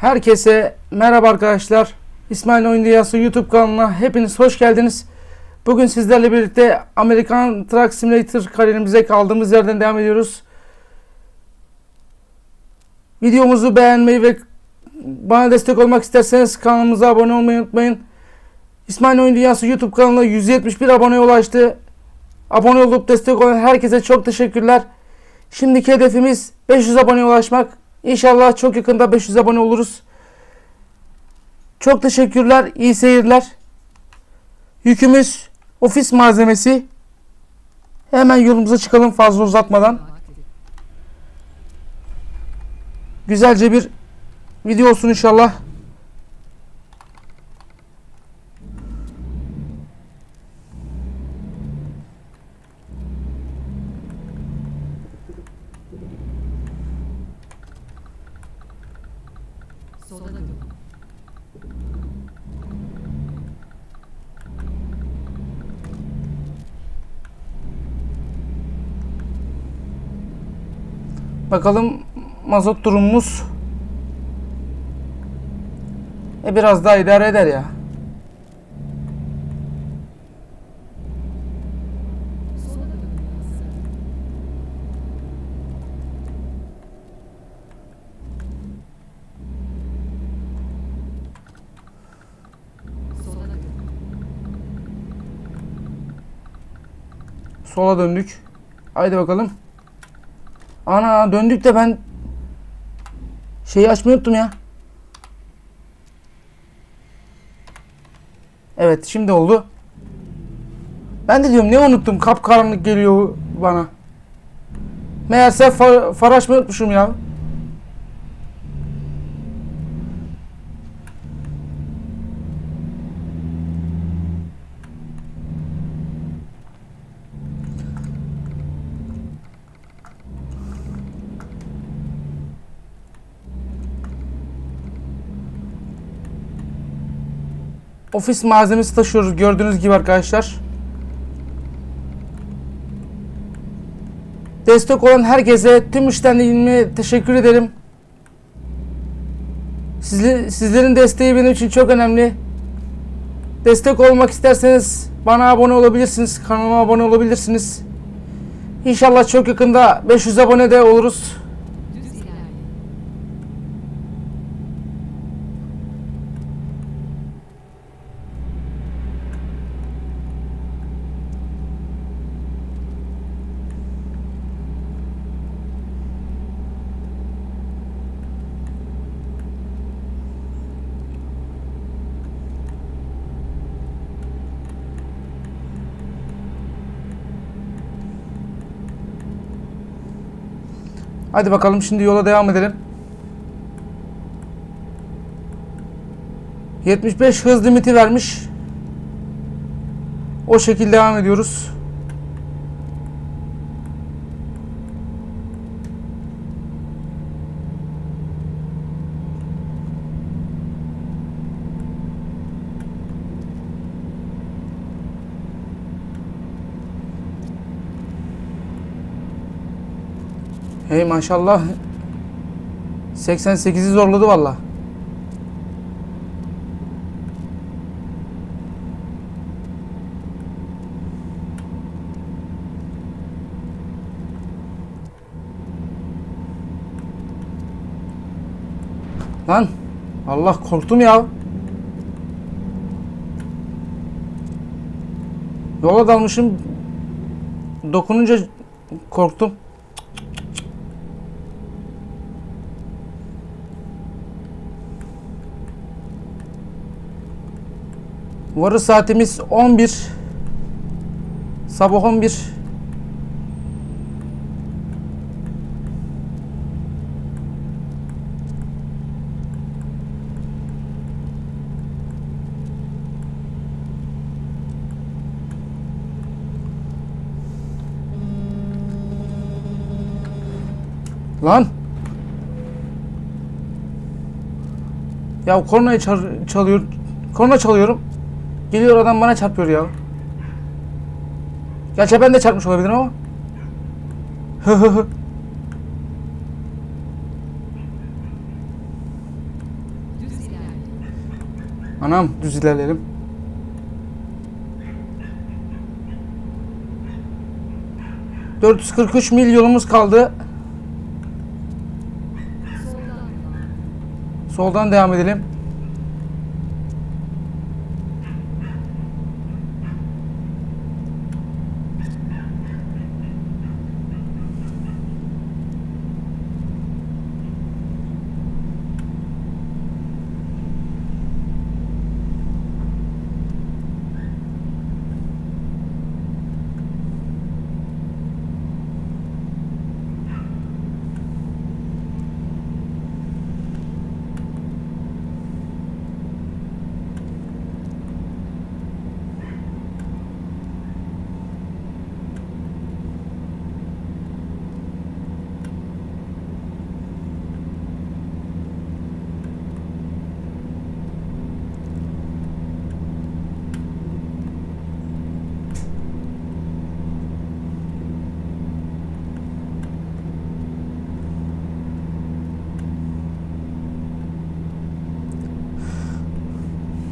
Herkese merhaba arkadaşlar. İsmail Oyun Dünyası YouTube kanalına hepiniz hoş geldiniz. Bugün sizlerle birlikte Amerikan Truck Simulator kariyerimize kaldığımız yerden devam ediyoruz. Videomuzu beğenmeyi ve bana destek olmak isterseniz kanalımıza abone olmayı unutmayın. İsmail Oyun Dünyası YouTube kanalına 171 aboneye ulaştı. Abone olup destek olan herkese çok teşekkürler. Şimdiki hedefimiz 500 aboneye ulaşmak. İnşallah çok yakında 500 abone oluruz. Çok teşekkürler. iyi seyirler. Yükümüz ofis malzemesi. Hemen yolumuza çıkalım fazla uzatmadan. Güzelce bir video olsun inşallah. Sola dön. Bakalım mazot durumumuz. E biraz daha idare eder ya. Sola dön. Sola dön. Sola döndük. Haydi bakalım. Ana döndük de ben şeyi açmayı unuttum ya. Evet şimdi oldu. Ben de diyorum ne unuttum kapkaranlık geliyor bana. Meğerse far, far unutmuşum ya. Ofis malzemesi taşıyoruz gördüğünüz gibi arkadaşlar. Destek olan herkese tüm iştenliğime teşekkür ederim. Sizle, sizlerin desteği benim için çok önemli. Destek olmak isterseniz bana abone olabilirsiniz. Kanalıma abone olabilirsiniz. İnşallah çok yakında 500 abone de oluruz. Düz ilerle. Hadi bakalım şimdi yola devam edelim. 75 hız limiti vermiş. O şekilde devam ediyoruz. Hey maşallah. 88'i zorladı valla. Lan Allah korktum ya. Yola dalmışım. Dokununca korktum. Varı saatimiz 11. Sabah 11. Lan. Ya kornayı çal- çalıyor. Korna çalıyorum. Geliyor adam bana çarpıyor ya. Gerçi ben de çarpmış olabilirim ama. Hı hı hı. Anam düz ilerleyelim. ...443 mil yolumuz kaldı. Soldan devam edelim.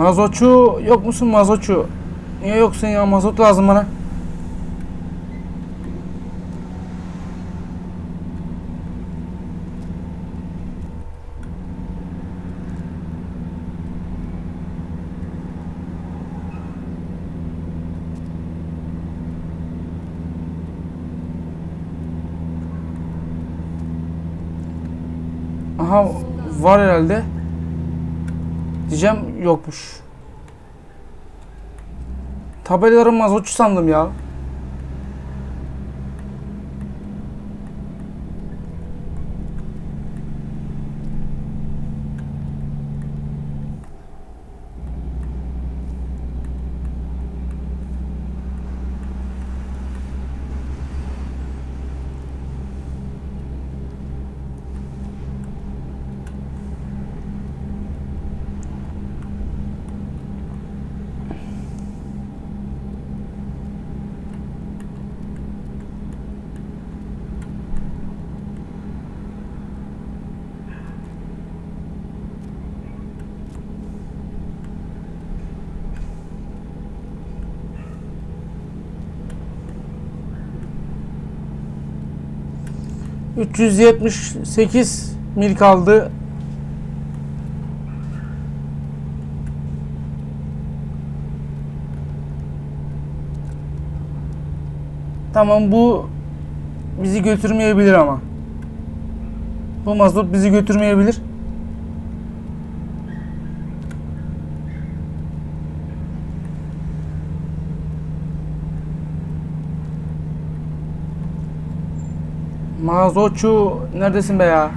Mazotçu yok musun mazotçu? Niye yoksun ya mazot lazım bana. Aha var herhalde. Diyeceğim yokmuş. Tabelaları mazotçu sandım ya. ...378 mil kaldı. Tamam bu bizi götürmeyebilir ama. Bu mazot bizi götürmeyebilir. Mazotçu neredesin be ya?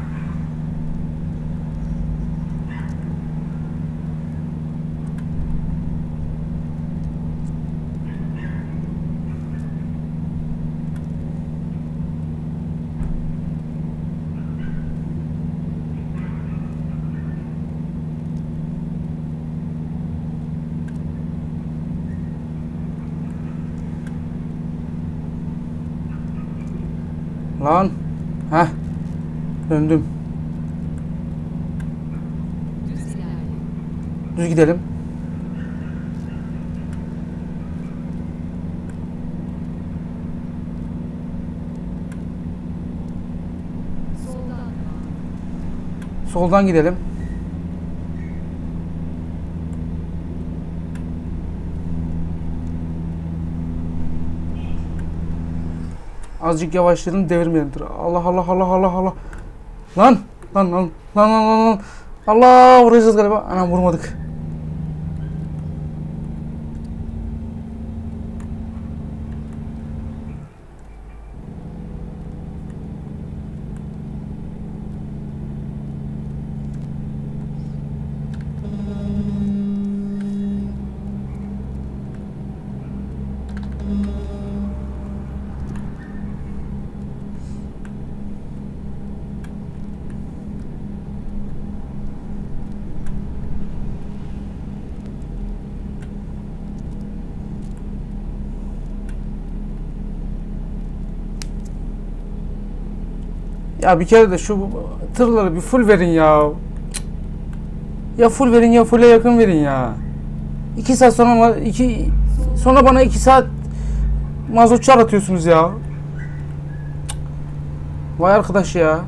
Lan. Heh. Döndüm. Düz gidelim. Soldan gidelim. Azıcık yavaşlayalım devirmeyelim. Dur. Allah Allah Allah Allah Allah. Lan lan lan lan lan lan. Allah vuracağız galiba. Anam vurmadık. Ya bir kere de şu tırları bir full verin ya. Ya full verin ya full'e yakın verin ya. 2 saat sonra iki sonra bana 2 saat mazot aratıyorsunuz ya. Cık. Vay arkadaş ya.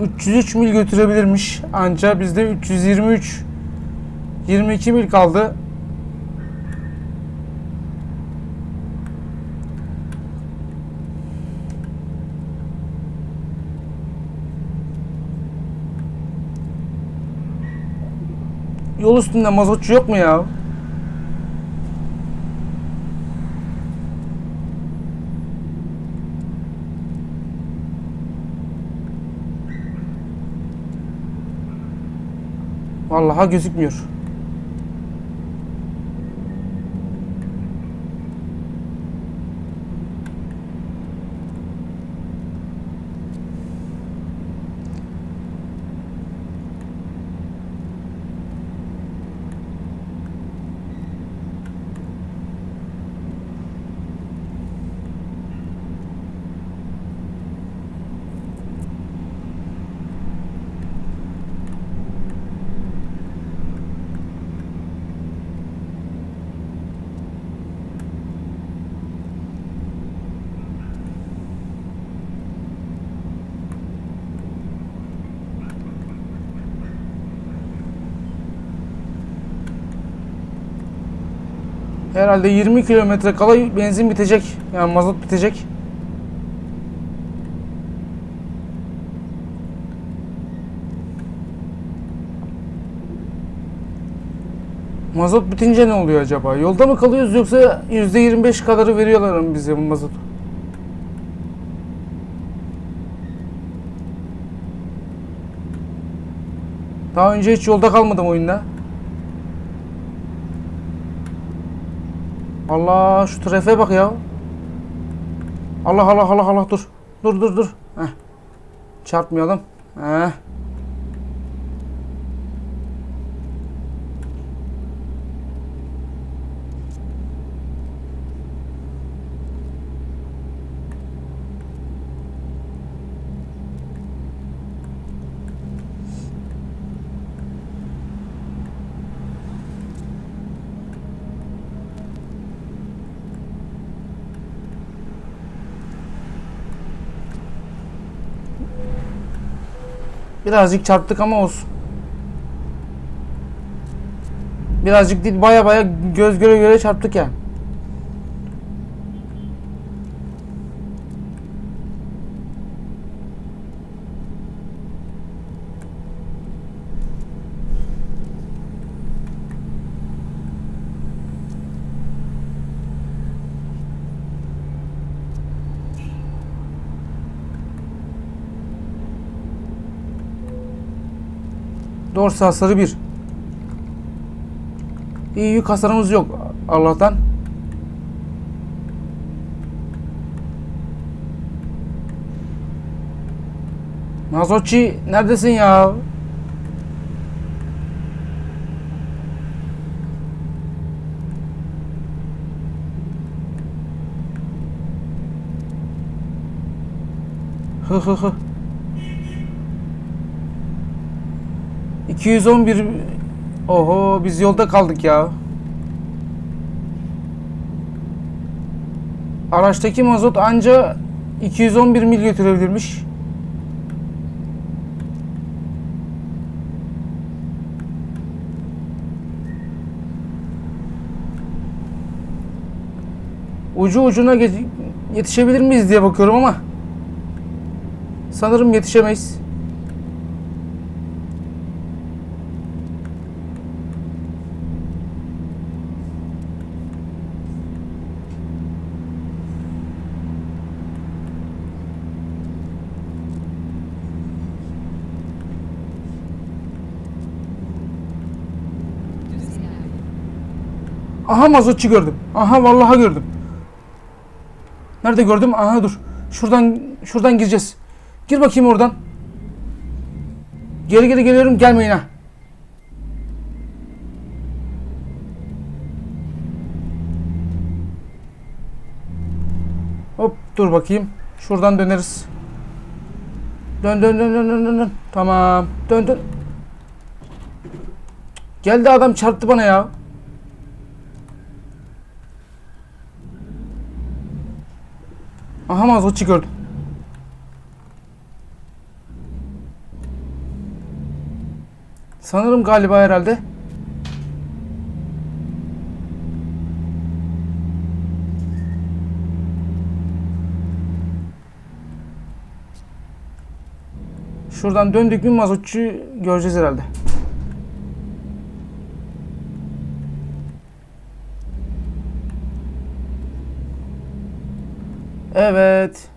...303 mil götürebilirmiş. Anca bizde 323... ...22 mil kaldı. Yol üstünde mazotçu yok mu ya? Vallahi gözükmüyor. Herhalde 20 kilometre kala benzin bitecek. Yani mazot bitecek. Mazot bitince ne oluyor acaba? Yolda mı kalıyoruz yoksa %25 kadarı veriyorlar mı bize bu mazotu? Daha önce hiç yolda kalmadım oyunda. Allah şu trafiğe bak ya. Allah Allah Allah Allah dur. Dur dur dur. Heh. Çarpmayalım. Heh. Birazcık çarptık ama olsun. Birazcık değil baya baya göz göre göre çarptık ya. Dorsa hasarı 1. İyi yük hasarımız yok Allah'tan. Mazotçi neredesin ya? Hı hı hı. 211 Oho biz yolda kaldık ya. Araçtaki mazot anca 211 mil götürebilirmiş. Ucu ucuna yetişebilir miyiz diye bakıyorum ama sanırım yetişemeyiz. Aha mazotçu gördüm. Aha vallahi gördüm. Nerede gördüm? Aha dur. Şuradan şuradan gireceğiz. Gir bakayım oradan. Geri geri geliyorum gelmeyin ha. Hop dur bakayım. Şuradan döneriz. Dön dön dön dön dön dön, dön. Tamam. Dön dön. Geldi adam çarptı bana ya. Aha mazotçu gördüm. Sanırım galiba herhalde. Şuradan döndük mü mazotçu göreceğiz herhalde. Evet.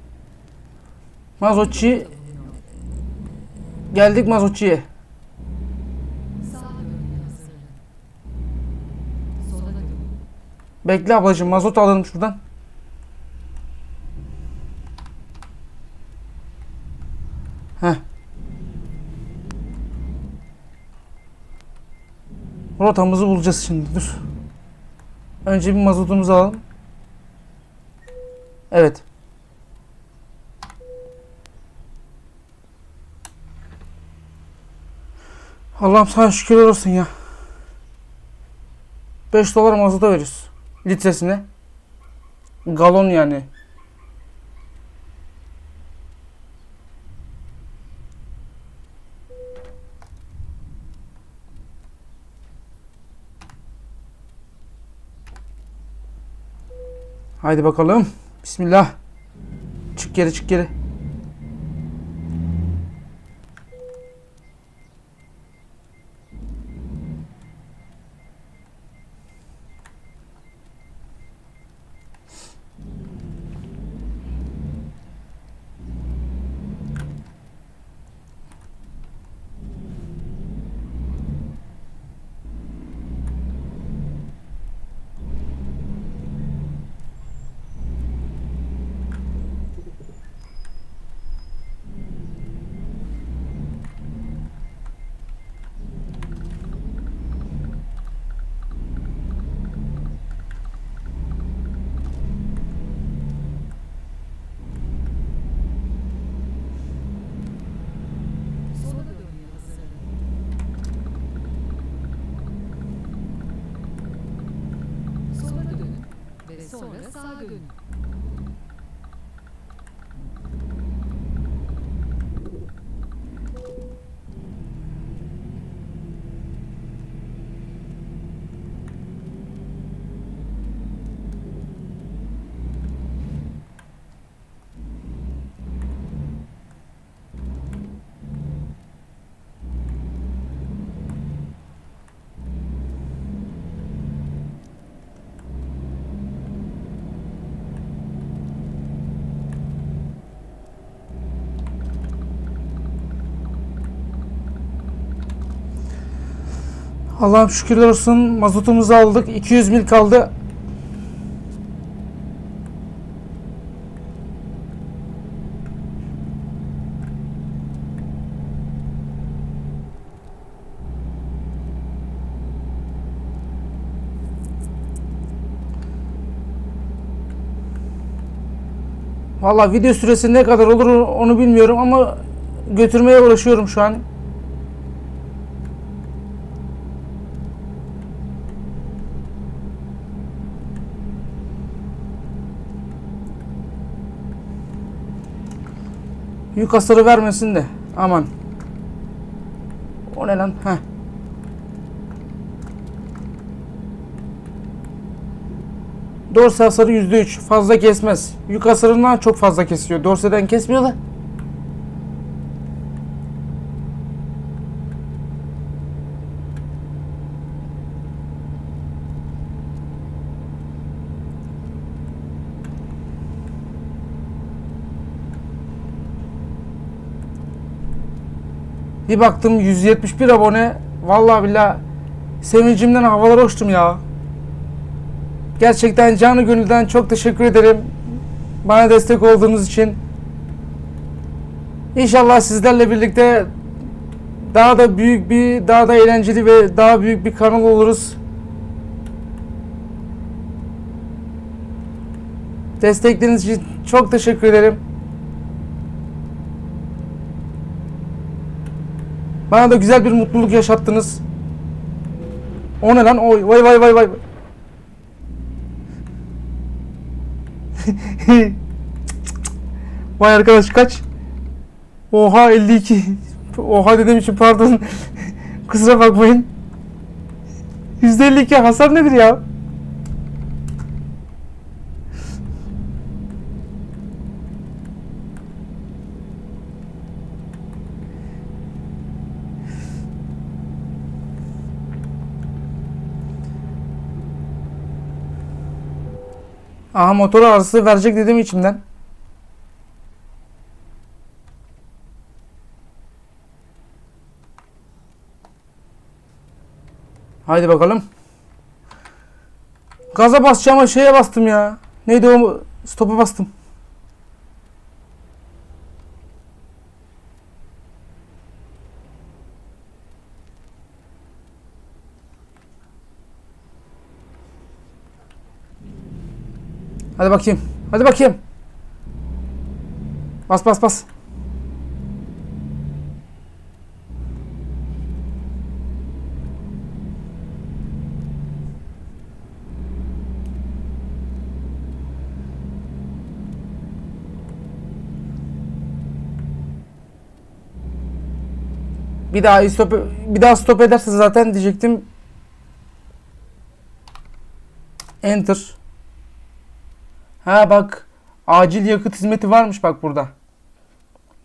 Mazotçu geldik dönün. Bekle ablacığım mazot alalım şuradan. Heh. Rotamızı bulacağız şimdi dur. Önce bir mazotumuzu alalım. Evet. Allah'ım sana şükürler olsun ya. 5 dolar mazota veriyoruz. Litresine. Galon yani. Haydi bakalım. Bismillah. Çık geri çık geri. Sola dönmeye hazırlanın. Sola dönün ve sonra sağa dönün. Allah'ım şükürler olsun mazotumuzu aldık. 200 mil kaldı. Valla video süresi ne kadar olur onu bilmiyorum ama götürmeye uğraşıyorum şu an. Yük hasarı vermesin de. Aman. O ne lan? Heh. Dorse hasarı %3. Fazla kesmez. Yük hasarından çok fazla kesiyor. Dorse'den kesmiyor da. Bir baktım 171 abone. Vallahi billahi sevincimden havalara uçtum ya. Gerçekten canı gönülden çok teşekkür ederim. Bana destek olduğunuz için. İnşallah sizlerle birlikte daha da büyük bir, daha da eğlenceli ve daha büyük bir kanal oluruz. Destekleriniz için çok teşekkür ederim. Bana da güzel bir mutluluk yaşattınız. O ne lan? Oy vay vay vay vay. vay arkadaş kaç? Oha 52. Oha dediğim için pardon. Kusura bakmayın. %52 hasar nedir ya? Aha motor arızası verecek dedim içimden. Haydi bakalım. Gaza basacağım ama şeye bastım ya. Neydi o? Stopa bastım. Hadi bakayım. Hadi bakayım. Bas bas bas. Bir daha stop bir daha stop ederse zaten diyecektim. Enter. Ha bak acil yakıt hizmeti varmış bak burada.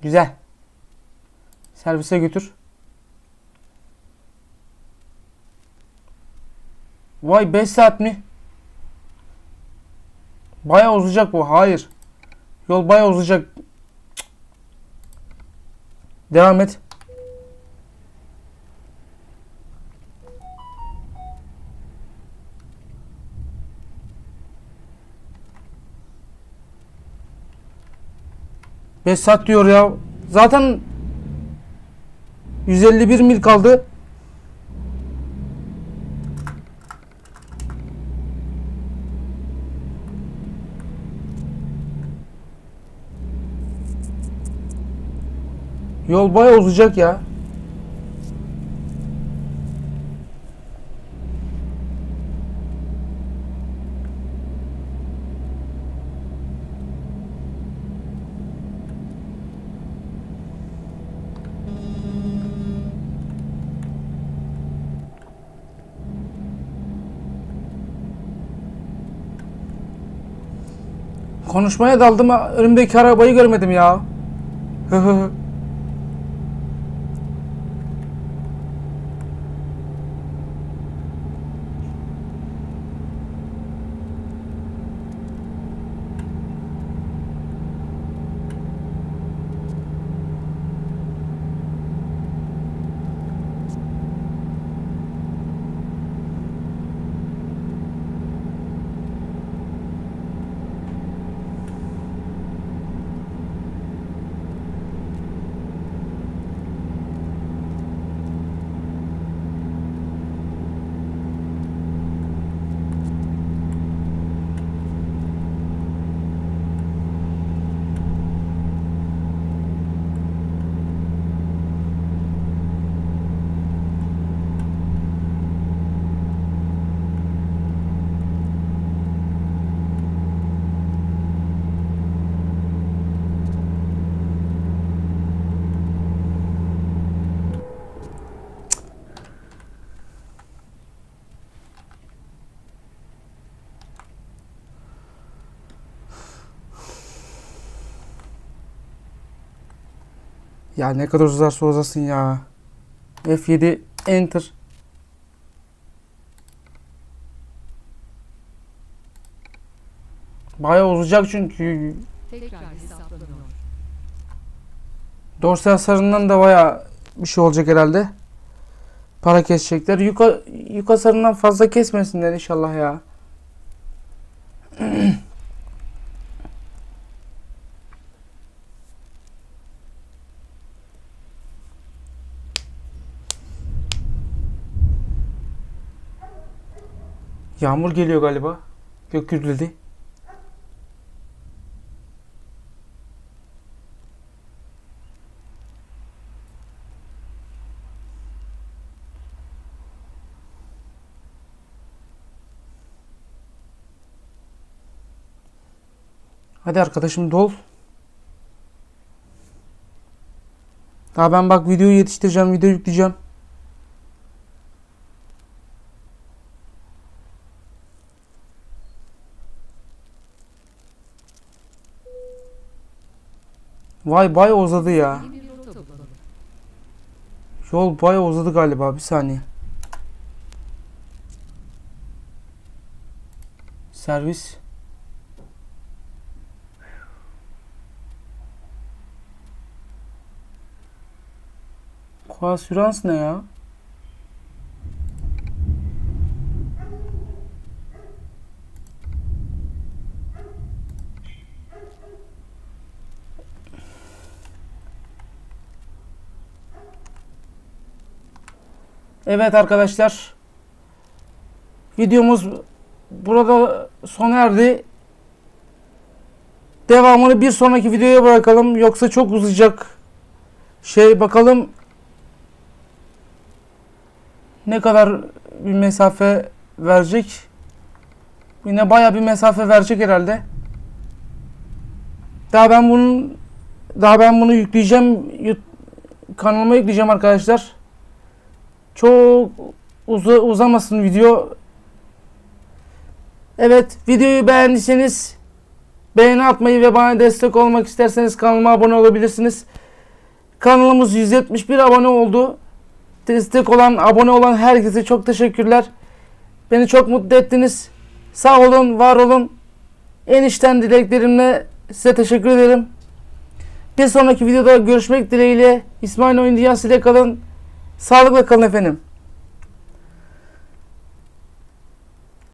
Güzel. Servise götür. Vay 5 saat mi? Baya uzayacak bu. Hayır. Yol baya uzayacak. Devam et. Beş saat diyor ya. Zaten 151 mil kaldı. Yol bayağı uzayacak ya. Konuşmaya daldım önümdeki arabayı görmedim ya. Hı hı Ya ne kadar uzarsa uzasın ya. F7 Enter. Bayağı uzayacak çünkü. Dorsal hasarından da bayağı bir şey olacak herhalde. Para kesecekler. Yuka, yük hasarından fazla kesmesinler inşallah ya. Yağmur geliyor galiba. Gök gürledi. Hadi arkadaşım dol. Daha ben bak videoyu yetiştireceğim, video yükleyeceğim. Vay bay uzadı ya. Yol bayağı uzadı galiba. Bir saniye. Servis. Koasürans ne ya? Evet arkadaşlar. Videomuz burada sona erdi. Devamını bir sonraki videoya bırakalım. Yoksa çok uzayacak. Şey bakalım ne kadar bir mesafe verecek. Yine baya bir mesafe verecek herhalde. Daha ben bunun daha ben bunu yükleyeceğim. Kanalıma yükleyeceğim arkadaşlar. Çok uza, uzamasın video. Evet videoyu beğendiyseniz beğeni atmayı ve bana destek olmak isterseniz kanalıma abone olabilirsiniz. Kanalımız 171 abone oldu. Destek olan, abone olan herkese çok teşekkürler. Beni çok mutlu ettiniz. Sağ olun, var olun. En içten dileklerimle size teşekkür ederim. Bir sonraki videoda görüşmek dileğiyle İsmail Oyun Dünyası ile kalın. Sağlıkla kalın efendim.